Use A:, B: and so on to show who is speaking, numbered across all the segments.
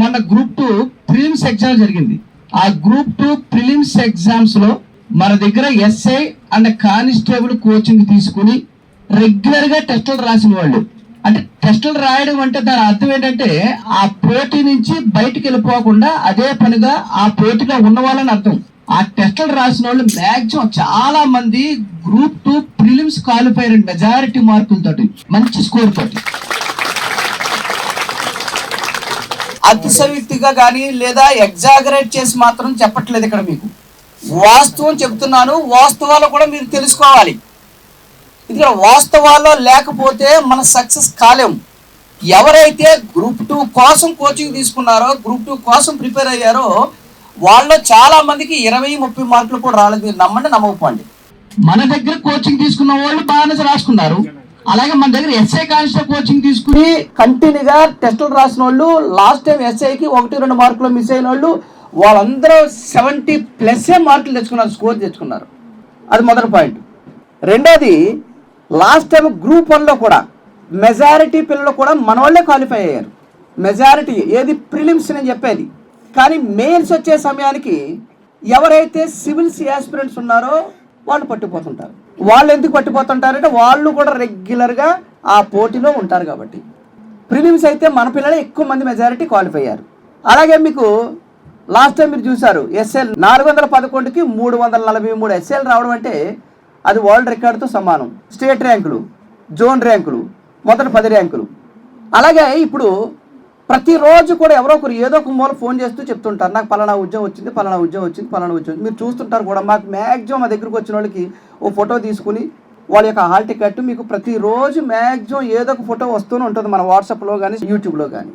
A: మొన్న group two prelims exam జరిగింది. ఆ గ్రూప్ టూ ప్రిలిమ్స్ ఎగ్జామ్స్లో మన దగ్గర ఎస్ఐ అండ్ కానిస్టేబుల్ కోచింగ్ తీసుకుని రెగ్యులర్గా టెస్టులు రాసిన వాళ్ళు. అంటే టెస్టులు రాయడం అంటే దాని అర్థం ఏంటంటే ఆ పోటీ నుంచి బయటికి వెళ్ళిపోకుండా అదే పనిగా ఆ పోటీలో ఉన్న వాళ్ళని అర్థం. ఆ టెస్టులు రాసిన వాళ్ళు మాక్సిమం చాలా మంది group two prelims qualifier majority మార్కులతోటి మంచి స్కోర్ తోటి.
B: అతిశయుక్తిగా కానీ లేదా ఎగ్జాగరేట్ చేసి మాత్రం చెప్పట్లేదు ఇక్కడ మీకు. వాస్తవం చెప్తున్నాను వాస్తవాలు కూడా మీరు తెలుసుకోవాలి. ఇక్కడ వాస్తవాల్లో లేకపోతే మన సక్సెస్ కాలేము ఎవరైతే గ్రూప్ టూ కోసం కోచింగ్ తీసుకున్నారో గ్రూప్ టూ కోసం ప్రిపేర్ అయ్యారో వాళ్ళలో చాలా మందికి ఇరవై ముప్పై మార్కులు కూడా రాలేదు. మీరు నమ్మండి నమ్మకపోండి.
A: మన దగ్గర కోచింగ్ తీసుకున్న వాళ్ళు బాగానే రాసుకున్నారు. అలాగే మన దగ్గర ఎస్ఐ కానిస్టేబుల్ కోచింగ్ తీసుకుని
B: కంటిన్యూగా టెస్టులు రాసిన వాళ్ళు లాస్ట్ టైం ఎస్ఐకి ఒకటి రెండు మార్కులు మిస్ అయిన వాళ్ళు వాళ్ళందరూ సెవెంటీ ప్లస్ఏ మార్కులు తెచ్చుకున్నారు స్కోర్ తెచ్చుకున్నారు. అది మొదటి పాయింట్ రెండోది లాస్ట్ టైం గ్రూప్ వన్లో కూడా మెజారిటీ పిల్లలు కూడా మన వాళ్ళే క్వాలిఫై అయ్యారు. మెజారిటీ ఏది ప్రిలిమ్స్ నేను చెప్పేది. కానీ మెయిన్స్ వచ్చే సమయానికి ఎవరైతే సివిల్స్ యాస్పిరెంట్స్ ఉన్నారో వాళ్ళు పట్టుకుపోతుంటారు. వాళ్ళు ఎందుకు పట్టిపోతుంటారంటే వాళ్ళు కూడా రెగ్యులర్గా ఆ పోటీలో ఉంటారు కాబట్టి. ప్రిలిమ్స్ అయితే మన పిల్లలే ఎక్కువ మంది మెజారిటీ క్వాలిఫై అయ్యారు. అలాగే మీకు లాస్ట్ టైం మీరు చూసారు ఎస్ఎల్ నాలుగు వందల పదకొండుకి మూడు వందల నలభై మూడు ఎస్ఎల్ రావడం అంటే అది వరల్డ్ రికార్డుతో సమానం. స్టేట్ ర్యాంకులు జోన్ ర్యాంకులు మొదటి పది ర్యాంకులు. అలాగే ఇప్పుడు ప్రతిరోజు కూడా ఎవరో ఒకరు ఏదో ఒక మూల ఫోన్ చేస్తూ చెప్తుంటారు. నాకు పలానా ఉద్యోగం వచ్చింది పలానా ఉద్యోగం వచ్చింది పలానా ఉద్యోగం మీరు చూస్తుంటారు కూడా మాకు మ్యాక్సిమం మా దగ్గరికి వచ్చిన వాళ్ళకి ఓ ఫోటో తీసుకుని వాళ్ళ యొక్క హాల్ టికెట్ మీకు ప్రతిరోజు మ్యాక్సిమం ఏదో ఒక ఫోటో వస్తూనే ఉంటుంది మన వాట్సాప్లో కానీ యూట్యూబ్లో కానీ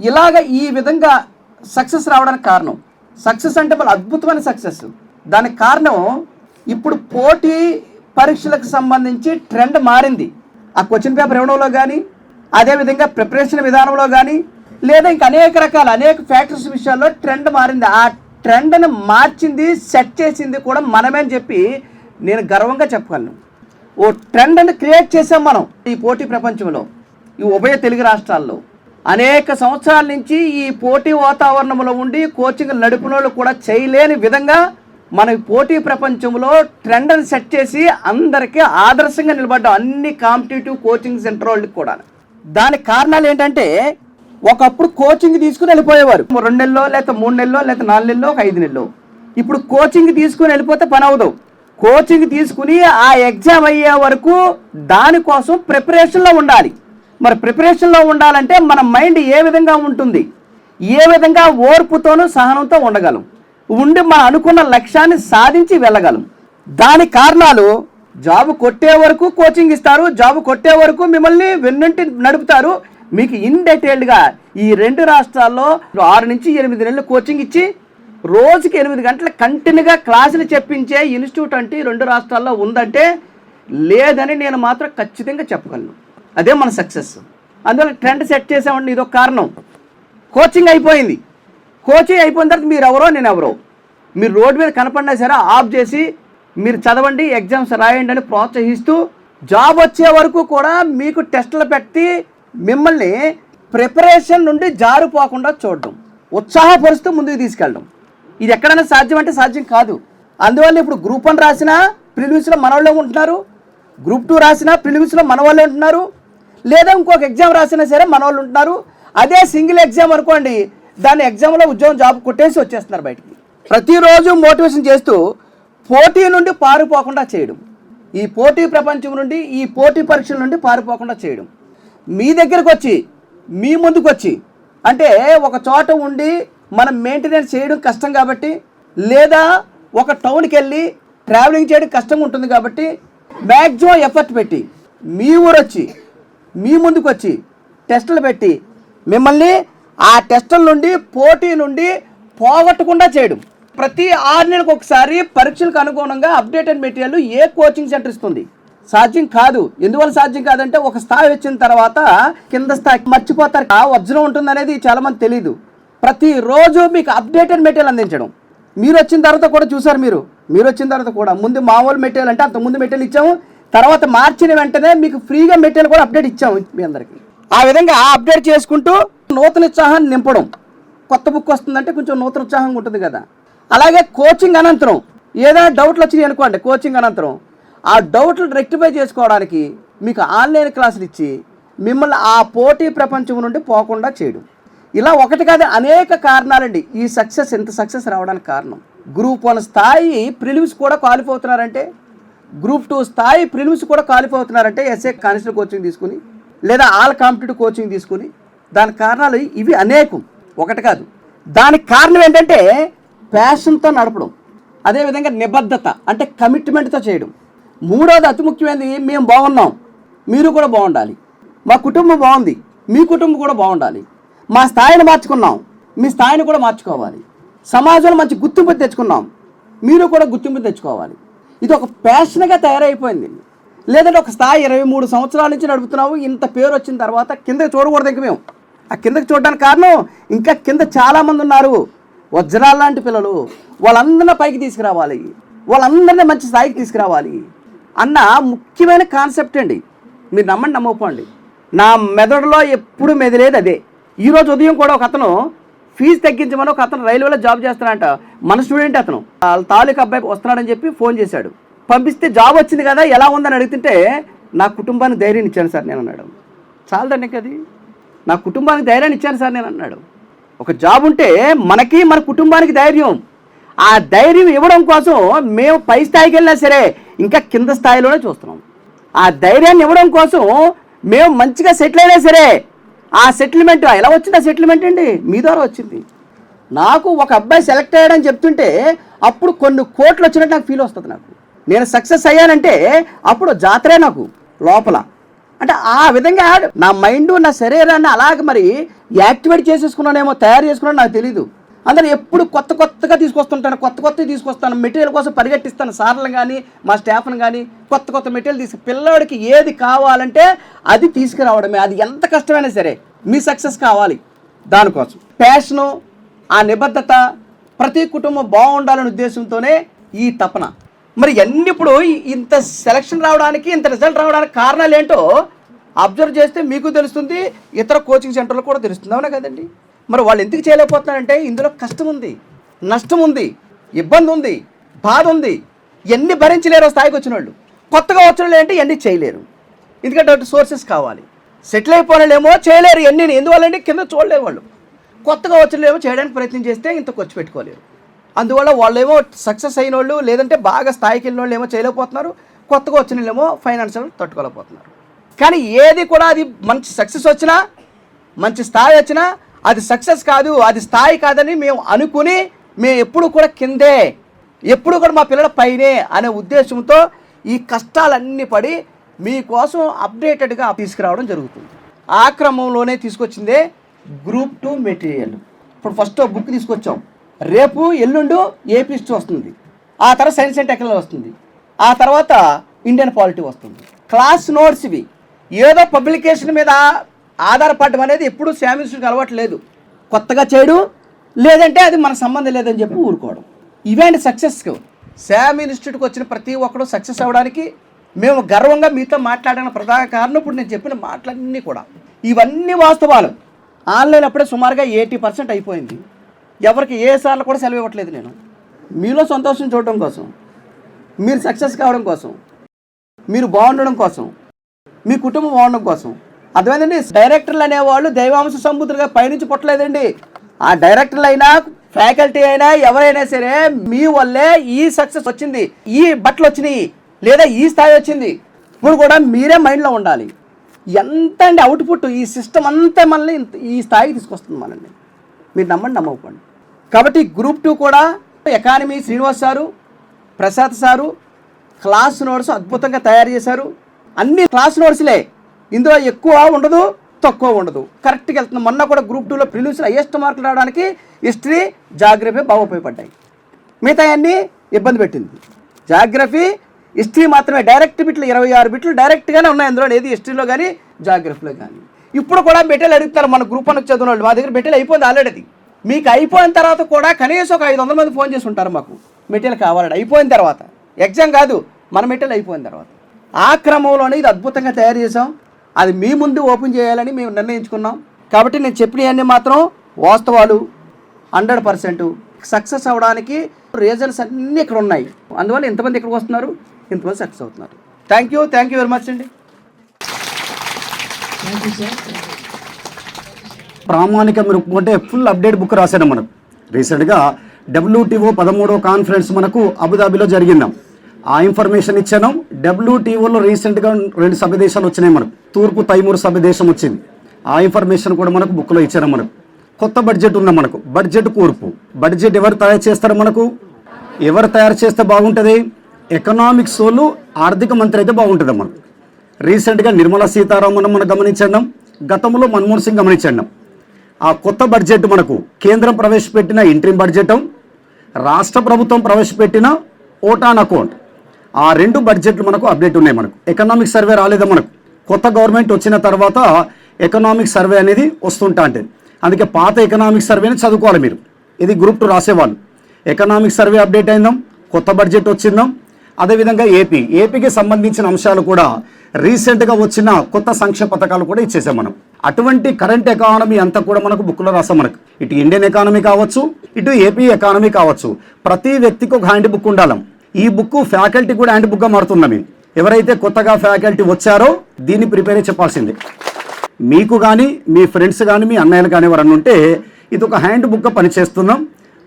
B: ఇలాగ ఈ విధంగా సక్సెస్ రావడానికి కారణం సక్సెస్ అంటే మన అద్భుతమైన సక్సెస్. దానికి కారణం ఇప్పుడు పోటీ పరీక్షలకు సంబంధించి ట్రెండ్ మారింది. ఆ క్వశ్చన్ పేపర్ ఇవ్వడంలో కానీ అదేవిధంగా ప్రిపరేషన్ విధానంలో కానీ లేదా ఇంక అనేక రకాల అనేక ఫ్యాక్టరీస్ విషయాల్లో ట్రెండ్ మారింది. ఆ ట్రెండ్ని మార్చింది సెట్ చేసింది కూడా మనమే అని చెప్పి నేను గర్వంగా చెప్పగలను. ఓ ట్రెండ్ని క్రియేట్ చేసాం మనం ఈ పోటీ ప్రపంచంలో ఈ ఉభయ తెలుగు రాష్ట్రాల్లో. అనేక సంవత్సరాల నుంచి ఈ పోటీ వాతావరణంలో ఉండి కోచింగ్ నడిపిన కూడా చేయలేని విధంగా మన ఈ పోటీ ప్రపంచంలో ట్రెండ్ని సెట్ చేసి అందరికీ ఆదర్శంగా నిలబడ్డాం. అన్ని కాంపిటేటివ్ కోచింగ్ సెంటర్ వాళ్ళకి కూడా. దానికి కారణాలు ఏంటంటే ఒకప్పుడు కోచింగ్ తీసుకుని వెళ్ళిపోయేవారు. రెండు నెలలో లేకపోతే మూడు నెలలో లేకపోతే నాలుగు నెలలో ఒక ఐదు నెలలో. ఇప్పుడు కోచింగ్ తీసుకుని వెళ్ళిపోతే పని అవదు కోచింగ్ తీసుకుని ఆ ఎగ్జామ్ అయ్యే వరకు దానికోసం ప్రిపరేషన్లో ఉండాలి. మరి ప్రిపరేషన్లో ఉండాలంటే మన మైండ్ ఏ విధంగా ఉంటుంది? ఏ విధంగా ఓర్పుతోనూ సహనంతో ఉండగలం? ఉండి మనం అనుకున్న లక్ష్యాన్ని సాధించి వెళ్ళగలం. దాని కారణాలు జాబ్ కొట్టే వరకు కోచింగ్ ఇస్తారు. జాబ్ కొట్టే వరకు మిమ్మల్ని వెన్నంటి నడుపుతారు. మీకు ఇన్ డీటెయిల్డ్గా ఈ రెండు రాష్ట్రాల్లో ఆరు నుంచి ఎనిమిది నెలలు కోచింగ్ ఇచ్చి రోజుకి ఎనిమిది గంటల కంటిన్యూగా క్లాసులు చెప్పించే ఇన్స్టిట్యూట్ అంటే రెండు రాష్ట్రాల్లో ఉందంటే లేదని నేను మాత్రం ఖచ్చితంగా చెప్పగలను. అదే మన సక్సెస్ అందువల్ల ట్రెండ్ సెట్ చేసామండి ఇదొక కారణం. కోచింగ్ అయిపోయింది. కోచింగ్ అయిపోయిన తర్వాత మీరు ఎవరో నేను ఎవరో మీరు రోడ్డు మీద కనపడినా సరే ఆఫ్ చేసి మీరు చదవండి ఎగ్జామ్స్ రాయండి అని ప్రోత్సహిస్తూ జాబ్ వచ్చే వరకు కూడా మీకు టెస్టులు పెట్టి మిమ్మల్ని ప్రిపరేషన్ నుండి జారిపోకుండా చూడడం ఉత్సాహపరుస్తూ ముందుకు తీసుకెళ్ళడం. ఇది ఎక్కడైనా సాధ్యం అంటే సాధ్యం కాదు. అందువల్ల ఇప్పుడు గ్రూప్ వన్ రాసినా ప్రిలిమ్స్లో మన వాళ్ళే ఉంటున్నారు. గ్రూప్ టూ రాసినా ప్రిలిమ్స్లో మన వాళ్ళే ఉంటున్నారు. లేదా ఇంకొక ఎగ్జామ్ రాసినా సరే మన వాళ్ళు ఉంటున్నారు. అదే సింగిల్ ఎగ్జామ్ అనుకోండి దాని ఎగ్జామ్లో ఉద్యోగం జాబ్ కొట్టేసి వచ్చేస్తున్నారు బయటికి. ప్రతిరోజు మోటివేషన్ చేస్తూ పోటీ నుండి పారిపోకుండా చేయడం. ఈ పోటీ ప్రపంచం నుండి ఈ పోటీ పరీక్షల నుండి పారిపోకుండా చేయడం. మీ దగ్గరకు వచ్చి మీ ముందుకు వచ్చి అంటే ఒక చోట ఉండి మనం మెయింటెనెన్స్ చేయడం కష్టం కాబట్టి లేదా ఒక టౌన్కి వెళ్ళి ట్రావెలింగ్ చేయడం కష్టంగా ఉంటుంది కాబట్టి మ్యాక్సిమం ఎఫర్ట్ పెట్టి మీ ఊరు వచ్చి మీ ముందుకు వచ్చి టెస్టులు పెట్టి మిమ్మల్ని ఆ టెస్టుల నుండి పోటీ నుండి పోగొట్టకుండా చేయడం. ప్రతి ఆరు నెలలకు ఒకసారి పరీక్షలకు అనుగుణంగా అప్డేటెడ్ మెటీరియల్ ఏ కోచింగ్ సెంటర్ ఇస్తుంది? సాధ్యం కాదు. ఎందువల్ల సాధ్యం కాదంటే ఒక స్థాయి వచ్చిన తర్వాత కింద స్థాయి మర్చిపోతారు. ఆ వజ్రం ఉంటుందనేది చాలా మంది తెలియదు ప్రతిరోజు మీకు అప్డేటెడ్ మెటీరియల్ అందించడం. మీరు వచ్చిన తర్వాత కూడా చూసారు మీరు. మీరు వచ్చిన తర్వాత కూడా. ముందు మామూలు మెటీరియల్ అంటే అంత ముందు మెటీరియల్ ఇచ్చాము. తర్వాత మార్చిన వెంటనే మీకు ఫ్రీగా మెటీరియల్ కూడా అప్డేట్ ఇచ్చాము మీ అందరికి. ఆ విధంగా ఆ అప్డేట్ చేసుకుంటూ నూతన ఉత్సాహాన్ని నింపడం. కొత్త బుక్ వస్తుందంటే కొంచెం నూతన ఉత్సాహంగా ఉంటుంది కదా. అలాగే కోచింగ్ అనంతరం. ఏదైనా డౌట్లు వచ్చినాయి అనుకోండి. కోచింగ్ అనంతరం. ఆ డౌట్లు రెక్టిఫై చేసుకోవడానికి మీకు ఆన్లైన్ క్లాసులు ఇచ్చి మిమ్మల్ని ఆ పోటీ ప్రపంచం నుండి పోకుండా చేయడం. ఇలా ఒకటి కాదు అనేక కారణాలండి. ఈ సక్సెస్ ఇంత సక్సెస్ రావడానికి కారణం. గ్రూప్ వన్ స్థాయి ప్రిలిమ్స్ కూడా క్వాలిఫై అవుతున్నారంటే గ్రూప్ టూ స్థాయి ప్రిలిమ్స్ కూడా క్వాలిఫై అవుతున్నారంటే ఎస్ఏ కానిస్టేబుల్ కోచింగ్ తీసుకుని లేదా ఆల్ కాంపిటేటివ్ కోచింగ్ తీసుకుని దాని కారణాలు ఇవి అనేకం. ఒకటి కాదు. దానికి కారణం ఏంటంటే ప్యాషన్తో నడపడం. అదేవిధంగా నిబద్ధత అంటే కమిట్మెంట్తో చేయడం. మూడోది అతి ముఖ్యమైనది మేము బాగున్నాం. మీరు కూడా బాగుండాలి. మా కుటుంబం బాగుంది. మీ కుటుంబం కూడా బాగుండాలి. మా స్థాయిని మార్చుకున్నాం. మీ స్థాయిని కూడా మార్చుకోవాలి. సమాజంలో మంచి గుర్తింపు తెచ్చుకున్నాం. మీరు కూడా గుర్తింపు తెచ్చుకోవాలి. ఇది ఒక ప్యాషన్గా తయారైపోయింది. లేదంటే ఒక స్థాయి ఇరవై మూడు సంవత్సరాల నుంచి నడుపుతున్నాము ఇంత పేరు వచ్చిన తర్వాత కిందకి చూడకూడదు ఇంక మేము. ఆ కిందకి చూడడానికి కారణం ఇంకా కింద చాలామంది ఉన్నారు. వజ్రాల లాంటి పిల్లలు. వాళ్ళందరినీ పైకి తీసుకురావాలి. వాళ్ళందరినీ మంచి స్థాయికి తీసుకురావాలి. అన్న ముఖ్యమైన కాన్సెప్ట్ అండి. మీరు నమ్మండి నమ్మకపోండి. నా మెదడులో ఎప్పుడు మెదిలేదు అదే. ఈరోజు ఉదయం కూడా ఒక అతను ఫీజు తగ్గించమని ఒక అతను రైల్వేలో జాబ్ చేస్తున్నాడంట. మన స్టూడెంట్ అతను. వాళ్ళ తాలూకు అబ్బాయి వస్తున్నాడని చెప్పి ఫోన్ చేశాడు. పంపిస్తే జాబ్ వచ్చింది కదా ఎలా ఉందని అడుగుతుంటే నా కుటుంబానికి ధైర్యం ఇచ్చాను సార్ నేను అన్నాడు. చాలదండి అది. నా కుటుంబానికి ధైర్యాన్ని ఇచ్చాను సార్ నేను అన్నాడు. ఒక జాబ్ ఉంటే మనకి మన కుటుంబానికి ధైర్యం. ఆ ధైర్యం ఇవ్వడం కోసం మేము పై స్థాయికి వెళ్ళినా సరే ఇంకా కింద స్థాయిలోనే చూస్తున్నాం. ఆ ధైర్యాన్ని ఇవ్వడం కోసం మేము మంచిగా సెటిల్ అయినా సరే ఆ సెటిల్మెంట్ ఎలా వచ్చింది ఆ సెటిల్మెంట్ అండి? మీ ద్వారా వచ్చింది. నాకు ఒక అబ్బాయి సెలెక్ట్ అయ్యాడని చెప్తుంటే అప్పుడు కొన్ని కోట్లు వచ్చినట్టు నాకు ఫీల్ వస్తుంది నాకు. నేను సక్సెస్ అయ్యానంటే అప్పుడు జాతరే నాకు లోపల. అంటే ఆ విధంగా నా మైండ్ నా శరీరాన్ని అలాగ మరి యాక్టివేట్ చేసేసుకున్నానేమో తయారు చేసుకున్నాను నాకు తెలీదు. అందులో ఎప్పుడు కొత్త కొత్తగా తీసుకొస్తుంటాను కొత్త కొత్తవి తీసుకొస్తాను మెటీరియల్ కోసం పరిగెట్టిస్తాను సార్లను కానీ మా స్టాఫ్ని కానీ కొత్త కొత్త మెటీరియల్ తీసుకు పిల్లవాడికి ఏది కావాలంటే అది తీసుకురావడమే. అది ఎంత కష్టమైనా సరే మీ సక్సెస్ కావాలి దానికోసం. ప్యాషను ఆ నిబద్ధత ప్రతి కుటుంబం బాగుండాలనే ఉద్దేశంతోనే ఈ తపన. మరి ఎన్ని ఇప్పుడు ఇంత సెలక్షన్ రావడానికి ఇంత రిజల్ట్ రావడానికి కారణాలు ఏంటో అబ్జర్వ్ చేస్తే మీకు తెలుస్తుంది ఇతర కోచింగ్ సెంటర్లో కూడా తెలుస్తుంది. అవునా కదండి? మరి వాళ్ళు ఎందుకు చేయలేకపోతున్నారంటే ఇందులో కష్టం ఉంది నష్టం ఉంది ఇబ్బంది ఉంది బాధ ఉంది. ఎన్ని భరించలేరు స్థాయికి వచ్చిన వాళ్ళు. కొత్తగా వచ్చిన వాళ్ళు ఏంటి ఎన్ని చేయలేరు. ఎందుకంటే అటు సోర్సెస్ కావాలి. సెటిల్ అయిపోయిన చేయలేరు ఎన్ని ఎందువల్లంటే కింద చూడలేరు వాళ్ళు. కొత్తగా వచ్చినలేమో చేయడానికి ప్రయత్నం చేస్తే ఇంత ఖర్చు పెట్టుకోలేరు. అందువల్ల వాళ్ళేమో సక్సెస్ అయిన వాళ్ళు లేదంటే బాగా స్థాయికి వెళ్ళిన వాళ్ళు ఏమో చేయలేకపోతున్నారు. కొత్తగా వచ్చిన వాళ్ళేమో ఫైనాన్షియల్ తట్టుకోలేకపోతున్నారు. కానీ ఏది కూడా అది మంచి సక్సెస్ వచ్చినా మంచి స్థాయి వచ్చినా అది సక్సెస్ కాదు అది స్థాయి కాదని మేము అనుకుని మేము ఎప్పుడు కూడా కిందే ఎప్పుడు కూడా మా పిల్లల పైనే అనే ఉద్దేశంతో ఈ కష్టాలన్నీ పడి మీకోసం అప్డేటెడ్గా తీసుకురావడం జరుగుతుంది. ఆ క్రమంలోనే తీసుకొచ్చిందే గ్రూప్ టూ మెటీరియల్. ఇప్పుడు ఫస్ట్ బుక్ తీసుకొచ్చాం. రేపు ఎల్లుండు ఏపీ హిస్టరీ వస్తుంది. ఆ తర్వాత సైన్స్ అండ్ టెక్నాలజీ వస్తుంది. ఆ తర్వాత ఇండియన్ పాలిటీ వస్తుంది. క్లాస్ నోట్స్ ఇవి. ఏదో పబ్లికేషన్ మీద ఆధారపడడం అనేది ఎప్పుడూ శామిస్టుడికి అలవాటు లేదు. కొత్తగా చేయడం లేదంటే అది మన సంబంధం లేదని చెప్పి ఊరుకోవడం. ఇవేంటి సక్సెస్కి శామ్ ఇన్స్టిట్యూట్కి వచ్చిన ప్రతి ఒక్కడు సక్సెస్ అవ్వడానికి మేము గర్వంగా మీతో మాట్లాడిన ప్రధాన కారణం ఇప్పుడు నేను చెప్పిన మాటలన్నీ కూడా. ఇవన్నీ వాస్తవాలు. ఆన్లైన్ అప్పుడే సుమారుగా ఎయిటీ పర్సెంట్ అయిపోయింది. ఎవరికి ఏ సార్లు కూడా సెలవు ఇవ్వట్లేదు నేను. మీలో సంతోషం చూడడం కోసం మీరు సక్సెస్ కావడం కోసం మీరు బాగుండడం కోసం మీ కుటుంబం బాగుండడం కోసం అర్థమైందండి? డైరెక్టర్లు అనేవాళ్ళు దైవాంశ సంబుద్ధులుగా పైనుంచి పుట్టలేదండి. ఆ డైరెక్టర్లు అయినా ఫ్యాకల్టీ అయినా ఎవరైనా సరే మీ వల్లే ఈ సక్సెస్ వచ్చింది. ఈ బట్టలు వచ్చినాయి లేదా ఈ స్థాయి వచ్చింది. ఇప్పుడు కూడా మీరే మైండ్లో ఉండాలి. ఎంత అండి అవుట్పుట్? ఈ సిస్టమ్ అంతా మనల్ని ఈ స్థాయికి తీసుకొస్తుంది మనల్ని. మీరు నమ్మండి నమ్మకపోండి. కాబట్టి గ్రూప్ టూ కూడా economy Srinivas sir Prasad sir class notes అద్భుతంగా తయారు చేశారు. అన్ని క్లాస్ నోట్స్లే. ఇందులో ఎక్కువ ఉండదు తక్కువ ఉండదు. కరెక్ట్గా వెళ్తుంది. మొన్న కూడా గ్రూప్ టూలో ప్రిలిమ్స్లో హైయెస్ట్ మార్కులు రావడానికి హిస్టరీ జాగ్రఫీ బాగా ఉపయోగపడ్డాయి. మిగతా అన్నీ ఇబ్బంది పెట్టింది. జాగ్రఫీ హిస్టరీ మాత్రమే. డైరెక్ట్ బిట్లు ఇరవై ఆరు బిట్లు డైరెక్ట్గానే ఉన్నాయి అందులో ఏది హిస్టరీలో కానీ జాగ్రఫీలో కానీ ఇప్పుడు కూడా మెటీరియల్ అడుగుతారు మన గ్రూప్ అని చదివిన వాళ్ళు. మా దగ్గర మెటీరియల్ అయిపోయింది ఆల్రెడీ అది మీకు అయిపోయిన తర్వాత కూడా కనీసం ఒక ఐదు వందల మంది ఫోన్ చేసి ఉంటారు మాకు. మెటీరియల్ కావాలని. అయిపోయిన తర్వాత. ఎగ్జామ్ కాదు మన మెటీరియల్ అయిపోయిన తర్వాత. ఆ క్రమంలోనే ఇది అద్భుతంగా తయారు చేసాం అది మీ ముందు ఓపెన్ చేయాలని మేము నిర్ణయించుకున్నాం. కాబట్టి నేను చెప్పినవన్నీ మాత్రం వాస్తవాలు హండ్రెడ్ పర్సెంట్ సక్సెస్ అవ్వడానికి రీజన్స్ అన్నీ ఇక్కడ ఉన్నాయి. అందువల్ల ఇంతమంది ఇక్కడికి వస్తున్నారు ఇంతమంది సక్సెస్ అవుతున్నారు. Thank you thank you very much అండి.
C: ప్రామాణిక మీరు అంటే ఫుల్ అప్డేట్ బుక్ రాశాను మనం. రీసెంట్గా డబ్ల్యూటీఓ పదమూడో కాన్ఫరెన్స్ మనకు అబుదాబిలో జరిగిందాం. ఆ ఇన్ఫర్మేషన్ ఇచ్చాను. డబ్ల్యూటీఓలో రీసెంట్గా రెండు సభ్య దేశాలు వచ్చినాయి మనకు. తూర్పు తైమూరు సభ్య దేశం వచ్చింది. ఆ ఇన్ఫర్మేషన్ కూడా మనకు బుక్లో ఇచ్చారు మనకు. కొత్త బడ్జెట్ ఉన్న మనకు. బడ్జెట్ కూర్పు. బడ్జెట్ ఎవరు తయారు చేస్తారు మనకు? ఎవరు తయారు చేస్తే బాగుంటుంది? ఎకనామిక్స్ వాళ్ళు ఆర్థిక మంత్రి అయితే బాగుంటుంది మనకు. రీసెంట్గా నిర్మలా సీతారామన్ మనం గమనించండి. గతంలో మన్మోహన్ సింగ్ గమనించండి. ఆ కొత్త బడ్జెట్ మనకు కేంద్రం ప్రవేశపెట్టిన ఇంట్రీమ్ బడ్జెట్ రాష్ట్ర ప్రభుత్వం ప్రవేశపెట్టిన ఓటాన్ అకౌంట్. ఆ రెండు బడ్జెట్లు మనకు అప్డేట్ ఉన్నాయి మనకు. ఎకనామిక్ సర్వే రాలేదా మనకు? కొత్త గవర్నమెంట్ వచ్చిన తర్వాత ఎకనామిక్ సర్వే అనేది వస్తుంటా అంటే. అందుకే పాత ఎకనామిక్ సర్వేని చదువుకోవాలి మీరు. ఇది గ్రూప్ టూ రాసేవాళ్ళు. ఎకనామిక్ సర్వే అప్డేట్ అయిందాం కొత్త బడ్జెట్ వచ్చిందాం. అదేవిధంగా ఏపీ ఏపీకి సంబంధించిన అంశాలు కూడా రీసెంట్గా వచ్చిన కొత్త సంక్షేమ పథకాలు కూడా ఇచ్చేసాం మనం. అటువంటి కరెంట్ ఎకానమీ అంతా కూడా మనకు బుక్లో రాసాం మనకు. ఇటు ఇండియన్ ఎకానమీ కావచ్చు ఇటు ఏపీ ఎకానమీ కావచ్చు. ప్రతి వ్యక్తికి ఒక హ్యాండ్ బుక్ ఉండాలి. ఈ బుక్ ఫ్యాకల్టీ కూడా హ్యాండ్ బుక్గా మారుతుంది ఎవరైతే కొత్తగా ఫ్యాకల్టీ వచ్చారో దీన్ని ప్రిపేర్ అయ్యి చెప్పాల్సిందే. మీకు కానీ మీ ఫ్రెండ్స్ కానీ మీ అన్నయ్యలు కానీ ఎవరన్నా ఉంటే ఇది ఒక హ్యాండ్ బుక్గా పనిచేస్తున్నాం.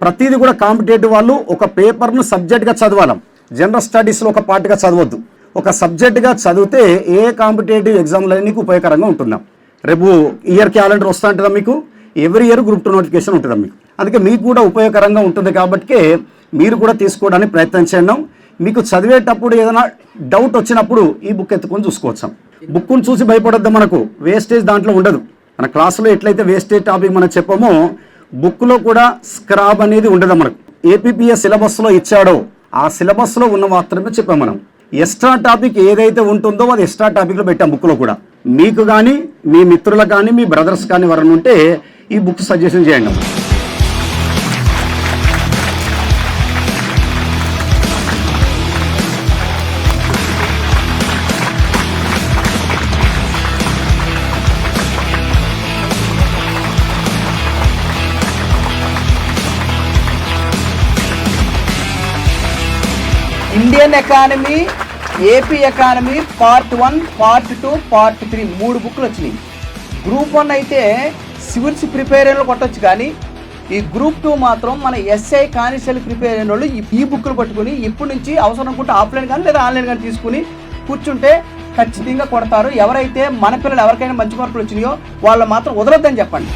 C: ప్రతిదీ కూడా కాంపిటేటివ్ వాళ్ళు ఒక పేపర్ను సబ్జెక్ట్గా చదవాలి. జనరల్ స్టడీస్లో ఒక పార్ట్గా చదవద్దు. ఒక సబ్జెక్ట్గా చదివితే ఏ కాంపిటేటివ్ ఎగ్జామ్లో నీకు ఉపయోగకరంగా ఉంటుందా? రేపు ఇయర్ క్యాలెండర్ వస్తూ ఉంటుందా మీకు? Every year group two notification ఉంటుందా మీకు? అందుకే మీకు కూడా ఉపయోగకరంగా ఉంటుంది కాబట్టి మీరు కూడా తీసుకోవడానికి ప్రయత్నం చేయండి. మీకు చదివేటప్పుడు ఏదైనా డౌట్ వచ్చినప్పుడు ఈ బుక్ ఎత్తుకొని చూసుకోవచ్చు. బుక్ను చూసి భయపడొద్దు మనకు. వేస్టేజ్ దాంట్లో ఉండదు. మన క్లాసులో ఎట్లయితే వేస్టేజ్ టాపిక్ మనం చెప్పామో బుక్లో కూడా స్క్రాబ్ అనేది ఉండదు మనకు. ఏపీపీఎస్ సిలబస్లో ఇచ్చాడో ఆ సిలబస్లో ఉన్న మాత్రమే చెప్పాం మనం. ఎక్స్ట్రా టాపిక్ ఏదైతే ఉంటుందో అది ఎక్స్ట్రా టాపిక్లో పెట్టాం బుక్లో కూడా. మీకు కానీ మీ మిత్రులకు కానీ మీ బ్రదర్స్ కానీ ఎవరైనా ఉంటే ఈ బుక్ సజెషన్ చేయండి.
B: Indian economy AP economy part one part two part three మూడు బుక్లు వచ్చినాయి. గ్రూప్ వన్ అయితే సివిల్స్ ప్రిపేర్ అయిన కొట్టచ్చు కానీ ఈ గ్రూప్ టూ మాత్రం మన ఎస్ఐ కానిస్టేబుల్ ప్రిపేర్ అయిన వాళ్ళు ఈ- ఈ బుక్లు పట్టుకుని ఇప్పటి నుంచి అవసరం అనుకుంటే ఆఫ్లైన్ కానీ లేదా ఆన్లైన్ కానీ తీసుకుని కూర్చుంటే ఖచ్చితంగా కొడతారు. ఎవరైతే మన పిల్లలు ఎవరికైనా మంచి మార్కులు వచ్చినాయో వాళ్ళు మాత్రం వదలొద్దని చెప్పండి.